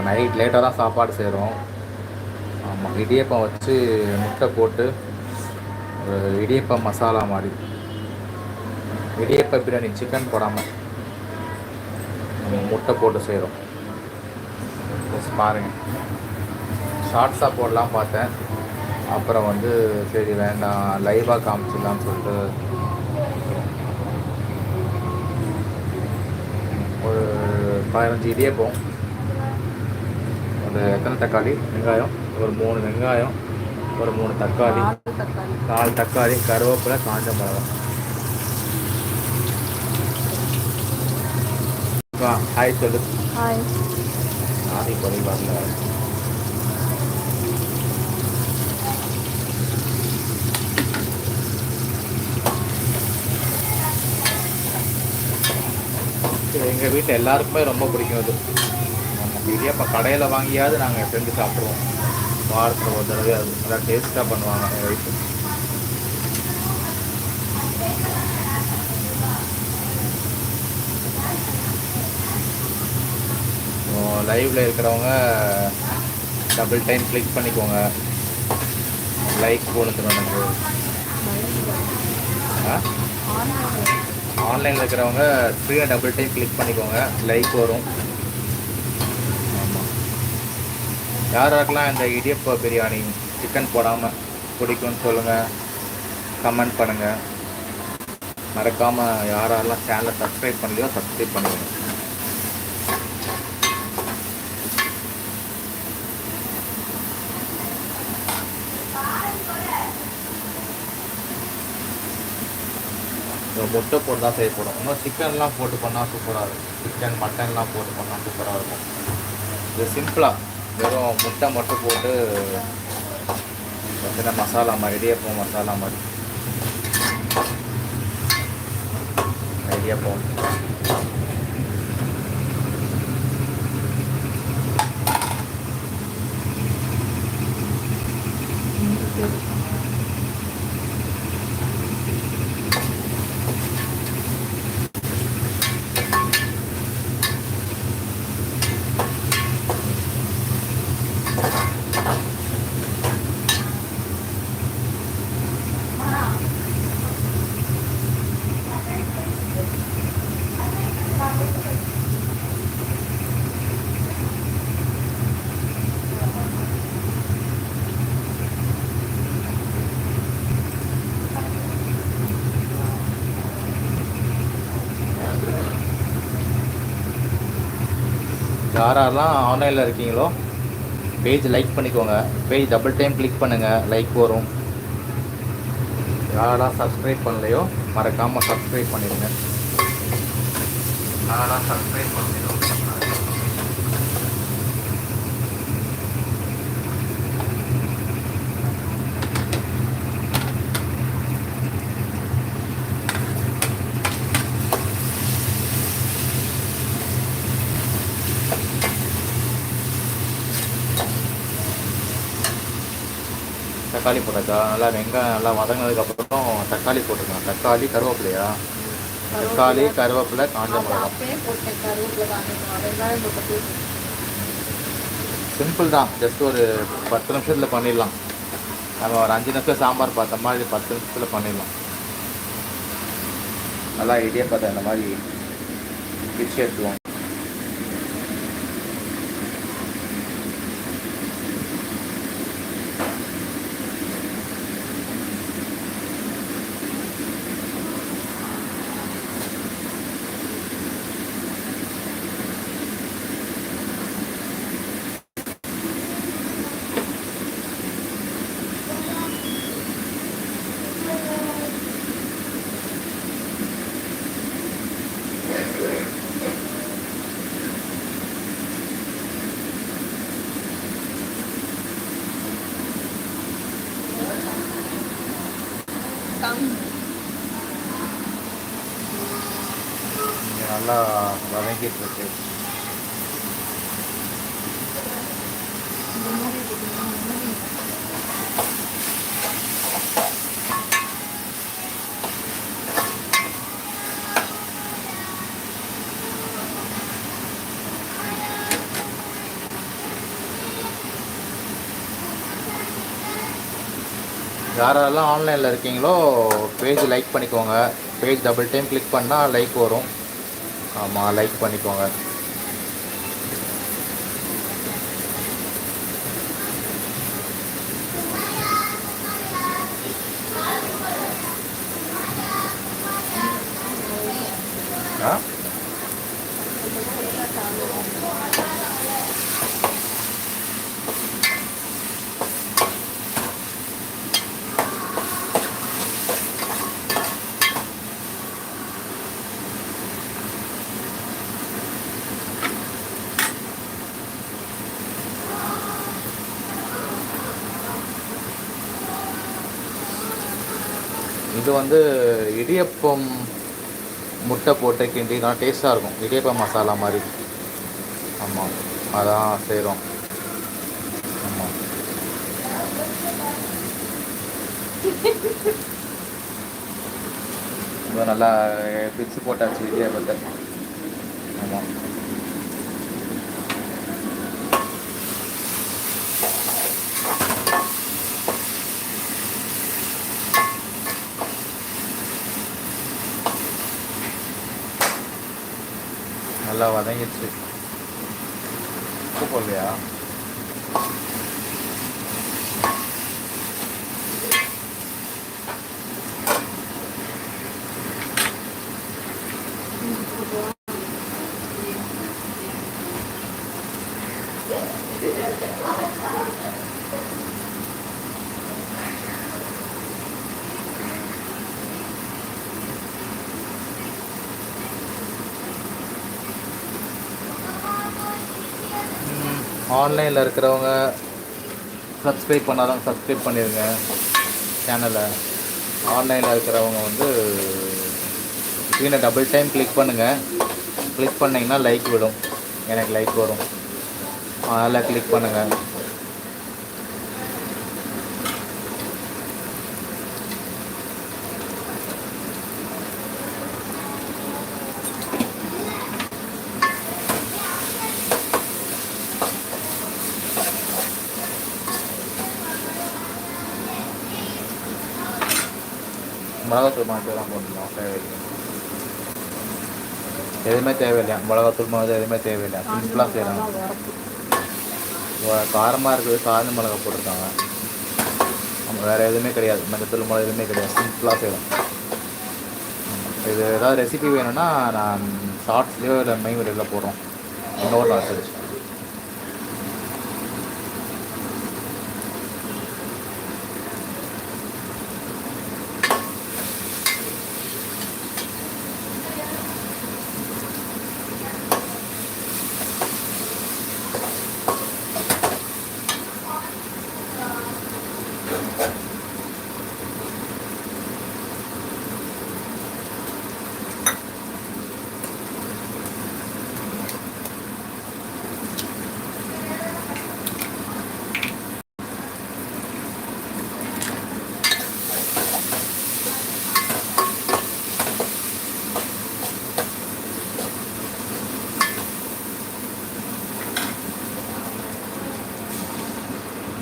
இப்போ நைட் லேட்டாக தான் சாப்பாடு செய்கிறோம். ஆமாம் இடியப்பம் வச்சு முட்டை போட்டு ஒரு இடியப்பம் மசாலா மாதிரி. இடியப்ப பிரியாணி சிக்கன் போடாமல் முட்டை போட்டு செய்கிறோம். பாருங்க. பாருங்கள் ஷார்ட்ஸாக போடலாம் பார்த்தேன். அப்புறம் வந்து சரி வேண்டாம் லைவாக காமிச்சிடலாம்னு சொல்லிட்டு ஒரு பதினஞ்சு இடியப்பம். ஒரு எத்தனை தக்காளி? வெங்காயம்? ஒரு மூணு வெங்காயம் ஒரு மூணு தக்காளி. நாலு தக்காளி. கருவேப்பிலை காஞ்ச மிளகாய். வா ஹாய் சொல்லு. ஹாய் ஆதி கொலை வரல. எங்கள் வீட்டில் எல்லாருக்குமே ரொம்ப பிடிக்கும் அது. இடியப்ப கடையில் வாங்கியாவது நாங்கள் செஞ்சு சாப்பிடுவோம் வாரத்தில் ஒரு தடவை அது நல்லா டேஸ்ட்டாக பண்ணுவாங்க எங்கள் வீட்டில் லைவில் இருக்கிறவங்க டபுள் டைம் கிளிக் பண்ணிக்கோங்க. லைக் போடுறது எனக்கு ஆன்லைனில் இருக்கிறவங்க ஃப்ரீயாக டபுள் டைம் கிளிக் பண்ணிக்கோங்க. லைக் வரும் ஆமாம் யார் யாருக்கெல்லாம் இந்த இடியப்ப பிரியாணி சிக்கன் போடாமல் பிடிக்கும்னு சொல்லுங்கள் கமெண்ட் பண்ணுங்கள் மறக்காமல் யார் யாரெல்லாம் சேனலை சப்ஸ்கிரைப் பண்ணலையோ சப்ஸ்கிரைப் பண்ணுங்கள் இந்த முட்டை போட்டு தான் செய்யப்படும் இன்னும் சிக்கன்லாம் போட்டு பண்ணால் சூப்பராக இருக்கும். சிக்கன் மட்டன்லாம் போட்டு பண்ணால் சூப்பராக இருக்கும். இது சிம்பிளாக வெறும் முட்டை மட்டும் போட்டு பார்த்தீங்கன்னா மசாலா மாதிரி இடியப்பம் மசாலா மாதிரி. இடியப்பம். யாரெல்லாம் ஆன்லைனில் இருக்கீங்களோ பேஜ் லைக் பண்ணிக்கோங்க. பேஜ் டபுள் டைம் கிளிக் பண்ணுங்கள் லைக் வரும். யாரெல்லாம் சப்ஸ்கிரைப் பண்ணலையோ மறக்காமல் சப்ஸ்கிரைப் பண்ணிடுங்க. யாரெல்லாம் சப்ஸ்கிரைப் பண்ணிடுவோம் தக்காளி போட்டாச்சா? நல்லா வெங்காயம் நல்லா வதங்கினதுக்கப்புறம் தக்காளி போட்டுக்கலாம் தக்காளி கருவேப்பிலையா? தக்காளி கருவேப்பிலை. காஞ்ச மிளகாய் சிம்பிள் தான். ஜஸ்ட் ஒரு பத்து நிமிஷத்தில் பண்ணிடலாம். நம்ம ஒரு அஞ்சு நிமிஷம் சாம்பார் பார்த்த மாதிரி பத்து நிமிஷத்தில் பண்ணிடலாம். நல்லா இடியப்பத்தை இந்த மாதிரி பிச்சு எடுத்துவோம் நல்லா வதங்கிட்டுருக்கு. யாரெல்லாம் ஆன்லைனில் இருக்கீங்களோ பேஜ் லைக் பண்ணிக்கோங்க. பேஜ் டபுள் டைம் கிளிக் பண்ணால் லைக் வரும். ஆமாம் லைக் பண்ணிக்கோங்க ஆ இது வந்து இடியப்பம் முட்டை போட்டு கிண்டி டேஸ்ட்டாக இருக்கும். இடியப்பம் மசாலா மாதிரி. ஆமாம் அதான் செய்கிறோம் ஆமாம் இப்போ நல்லா பிச்சு போட்டாச்சு இடியப்பத்தை ஆமாம் நல்லா வதங்கிடுச்சு. உப்பு போடலையா? ஆன்லைனில் இருக்கிறவங்க சப்ஸ்கிரைப் பண்ணாதவங்க சப்ஸ்கிரைப் பண்ணிடுங்க சேனலை ஆன்லைனில் இருக்கிறவங்க வந்து ஸ்க்ரீனை டபுள் டைம் கிளிக் பண்ணுங்கள் கிளிக் பண்ணிங்கன்னா லைக் விடும். எனக்கு லைக் வரும். அதனால் கிளிக் பண்ணுங்கள் மிளகாத்தூள் தான் போடணும் தேவையில்லை. எதுவுமே தேவையில்லையா மிளகாத்தூள் மிளகா எதுவுமே தேவையில்லை. சிம்பிளாக செய்கிறாங்க காரமாக இருக்குது காய்ந்த மிளகா போட்டிருக்காங்க. ஆமாம் வேறு எதுவுமே கிடையாது. மஞ்சத்தூள் மிளகா எதுவுமே கிடையாது. சிம்பிளாக செய்யலாம். இது ஏதாவது ரெசிபி வேணும்னா நான் ஷார்ட்ஸ்லேயோ இல்லை மெயின் வீடியோவில் போடுறோம். இன்னொரு நாள் சரி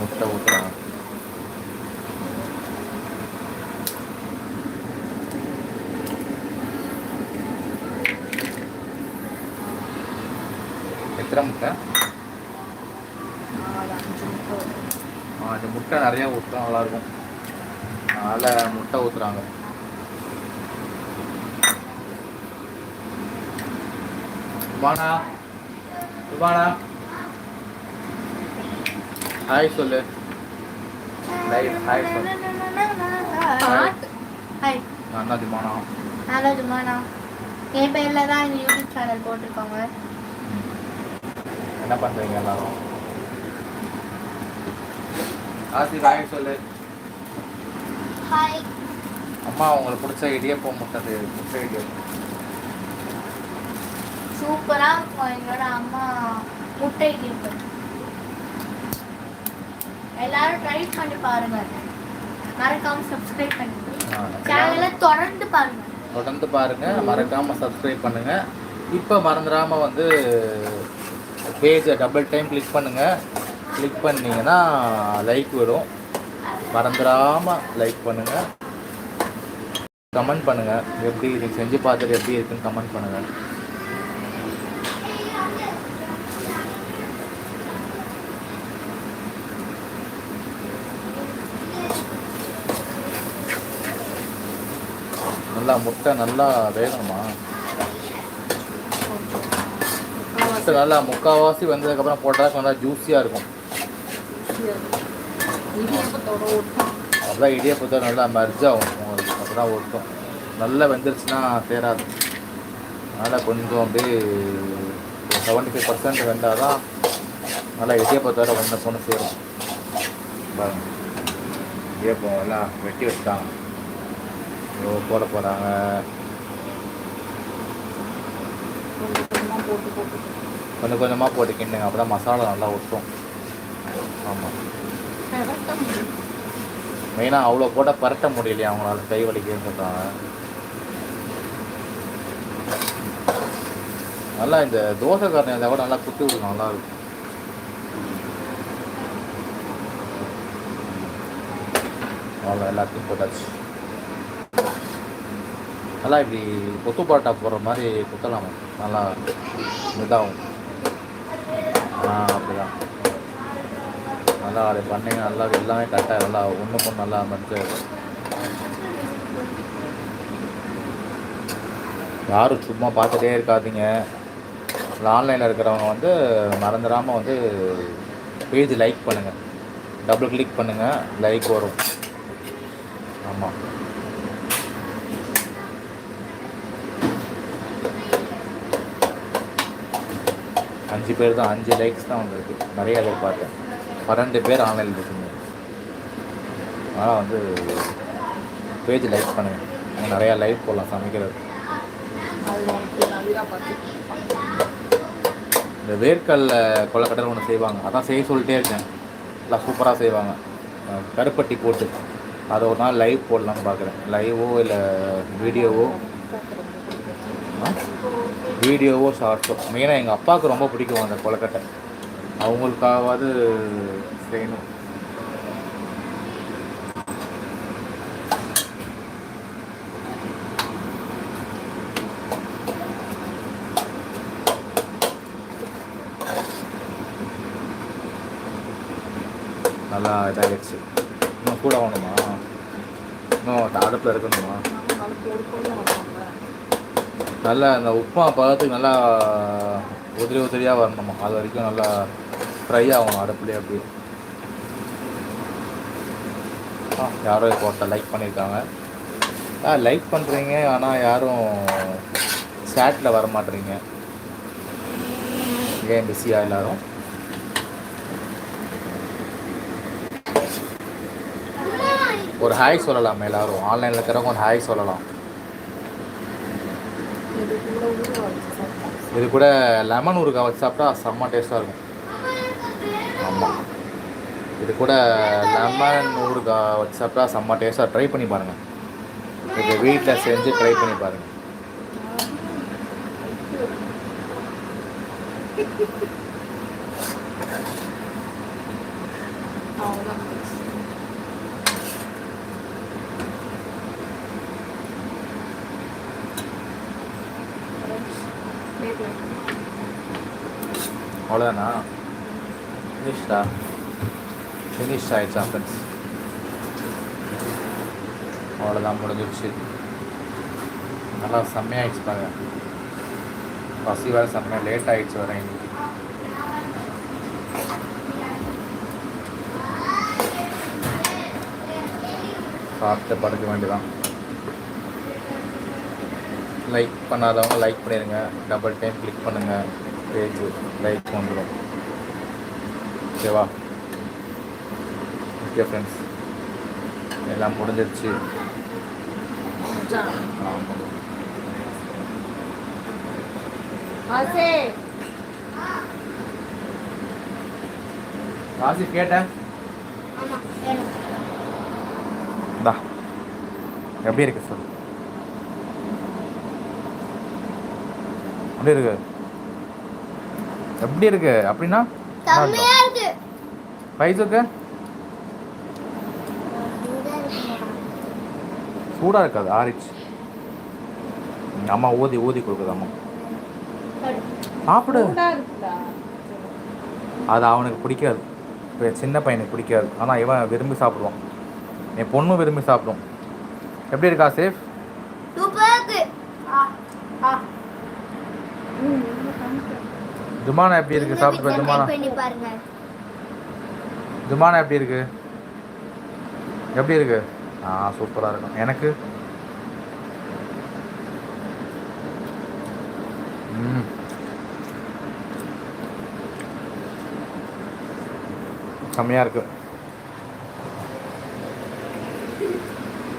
முட்டை ஊற்றுறாங்க எத்தனை முட்டை. இந்த முட்டை நிறையா ஊற்றினா நல்லாயிருக்கும். அதனால் முட்டை ஊற்றுறாங்க சுபானா சுபானா. ஹாய் சொல்லு. லைட் ஹாய் சொல்லு. ஹாய் அண்ணா திமானா ஹலோ ஜுமானா என் பேரில் தான் இந்த யூடியூப் சேனல் போட்டிருக்கோங்க. என்ன பண்ணுறீங்க எல்லாரும்? ஆசிக் ஹாய் சொல்லு. ஹாய் அம்மா உங்களுக்கு பிடிச்ச இடியப்பம் முட்டை செய்யுது. முட்டை இடியப்பம் சூப்பராக இருக்கும். எங்களோட அம்மா முட்டை இடியப்பம் எல்லாரும் ட்ரை பண்ணி பாருங்க. மறக்காம சப்ஸ்கிரைப் பண்ணி ஆ, சேனலை தொடர்ந்து பாருங்க. தொடர்ந்து பாருங்க. மறக்காம சப்ஸ்கிரைப் பண்ணுங்க. இப்போ மறந்துடாம வந்து பேஜை டபுள் டைம் கிளிக் பண்ணுங்கள் கிளிக் பண்ணிங்கன்னா லைக் வரும். மறந்துடாமல் லைக் பண்ணுங்கள் கமெண்ட் பண்ணுங்கள் எப்படி இது செஞ்சு பார்த்துட்டு எப்படி இருக்குன்னு கமெண்ட் பண்ணுங்கள் நல்லா முட்டை நல்லா வேகணுமா? முட்டை நல்லா முக்கால்வாசி வந்ததுக்கப்புறம் போட்டால் நல்லா ஜூஸியாக இருக்கும். இடியப்பத்தோட ஒட்டும் அதான் நல்லா மர்ஜாகும் ஆகும். உங்களுக்கு ஒட்டும். நல்லா வெந்துருச்சுன்னா சேராது. அதனால் கொஞ்சம் அப்படியே செவன்ட்டி ஃபைவ் பர்சன்ட் வெந்தால் தான் நல்லா இடியப்பத்தோட ஒன்று பொண்ணு சேரும். பாருங்க. இடியப்பம் எல்லாம் வெட்டி வச்சுட்டாங்க. போட போகிறாங்க போட்டு போட்டு கொஞ்சம் கொஞ்சமாக போட்டு கிண்டுங்க. அப்போ தான் மசாலா நல்லா ஒட்டும். ஆமாம் மெயினாக அவ்வளோ போட்டால் பரட்ட முடியலையா அவங்களால? கை வலிக்குதுன்னு சொல்கிறாங்க நல்லா இந்த தோசைக்காரன் இருந்தால் கூட நல்லா குட்டி விடுங்க. நல்லாயிருக்கும் அவ்வளோ எல்லாத்தையும் போட்டாச்சு. நல்லா இப்படி கொத்து பரோட்டா போடுற மாதிரி குத்தலாமா? நல்லா இதாகும். ஆ அப்படிதான் நல்லா அதை பண்ணீங்க நல்லா எல்லாமே கரெக்டாக நல்லா ஒன்றுக்கும் நல்லா அமைச்சு யாரும் சும்மா பார்த்துட்டே இருக்காதீங்க. ஆன்லைனில் இருக்கிறவங்க வந்து மறந்துடாமல் வந்து பேஜ் லைக் பண்ணுங்கள் டபுள் கிளிக் பண்ணுங்கள் லைக் வரும். ஆமாம் அஞ்சு பேர் தான் அஞ்சு லைக்ஸ் தான் வந்திருக்கு. நிறைய பார்த்தேன். பன்னெண்டு பேர் ஆன்லைனில் இருக்குங்க அதனால் வந்து பேஜ் லைக் பண்ணுங்கள் அங்கே நிறையா லைக் போடலாம் சமைக்கிறது. இந்த வேர்க்கல்ல கொலக்கட்டை ஒன்று செய்வாங்க. அதான் செய்ய சொல்லிட்டே இருக்கேன். எல்லாம் சூப்பராக செய்வாங்க. கருப்பட்டி போட்டு. அதை ஒரு நாள் லைவ் போடலாம்னு பார்க்குறேன். லைவோ இல்லை வீடியோவோ வீடியோவோ ஷார்ட்ஸோ மெயினாக எங்கள் அப்பாவுக்கு ரொம்ப பிடிக்கும் அந்த கொலக்கட்டை அவங்களுக்காவது செய்யணும். நல்லா இதாகிடுச்சு. இன்னும் கூட ஆகணுமா இன்னும் அடுப்பில் இருக்கணுமா நாலு போடு போடு வைப்பாங்க நல்லா அந்த உப்புமா பதத்துக்கு நல்லா உதிரி உதிரியாக வரணுமா? அது வரைக்கும் நல்லா ஃப்ரை ஆகணும் அடுப்புலேயே அப்படியே. ஆ யாரோ இப்போ ஒருத்தர் லைக் பண்ணியிருக்காங்க ஆ லைக் பண்ணுறீங்க ஆனால் யாரும் சேட்டில் வர மாட்டேறீங்க. ஏன் பிஸியாக எல்லாரும்? ஒரு ஹாய் சொல்லலாம் எல்லாரும். ஆன்லைனில் இருக்கிறவங்க ஒரு ஹாய் சொல்லலாம். இது கூட லெமன் ஊறுகாய் வச்சு சாப்பிட்டா செம்ம டேஸ்ட்டாக இருக்கும். ஆமாம் இது கூட லெமன் ஊறுகாய் வச்சு சாப்பிட்டா செம்ம டேஸ்ட்டாக ட்ரை பண்ணி பாருங்கள் இது வீட்டில் செஞ்சு ட்ரை பண்ணி பாருங்கள் அவ்வளோதான் அவ்வளோதானா ஃபினிஷ்டா ஃபினிஷ் ஆயிடுச்சா ஃப்ரெண்ட்ஸ் அவ்வளோதான் முடிஞ்சிடுச்சு நல்லா செம்மையாகிடுச்சு பாருங்க. பசி வேறு செம்மையாக லேட் ஆகிடுச்சு வரேன் இன்னைக்கு. சாப்பிட்டு படுக்க வேண்டியதான் லைக் பண்ணாதவங்க லைக் பண்ணிடுங்க டபுள் டைம் கிளிக் பண்ணுங்கள் பேஜ் லைக் வந்துடும் ஓகேவா? ஓகே ஃப்ரெண்ட்ஸ் எல்லாம் முடிஞ்சிருச்சு. ஆசே. கேட்டேன் எப்படி இருக்கு சார் எப்படி இருக்கு? எப்படி இருக்கு? அப்படின்னா பைசுக்கு? சூடாக இருக்காது ஆறிச்சு அம்மா ஊதி ஊதி கொடுக்குது அம்மா சாப்பிடு அது அவனுக்கு பிடிக்காது. சின்ன பையனுக்கு பிடிக்காது. ஆனால் இவன் விரும்பி சாப்பிடுவான். என் பொண்ணும் விரும்பி சாப்பிடும். எப்படி இருக்கா சேஃப்? சூப்பரா இருக்கு ஆ ஆ ம் ரொம்ப காமிக்கிறேன் துமானா எப்படி இருக்கு சாப்பிட்டு பாருங்க. துமானா எப்படி இருக்கு. எப்படி இருக்கு? ஆ சூப்பராக இருக்கும். எனக்கு? ம். செம்மையாக இருக்கு.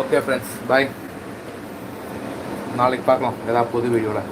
ஓகே ஃப்ரெண்ட்ஸ் பாய் நாளைக்கு பார்க்கலாம். ஏதாவது புது வீடியோவில்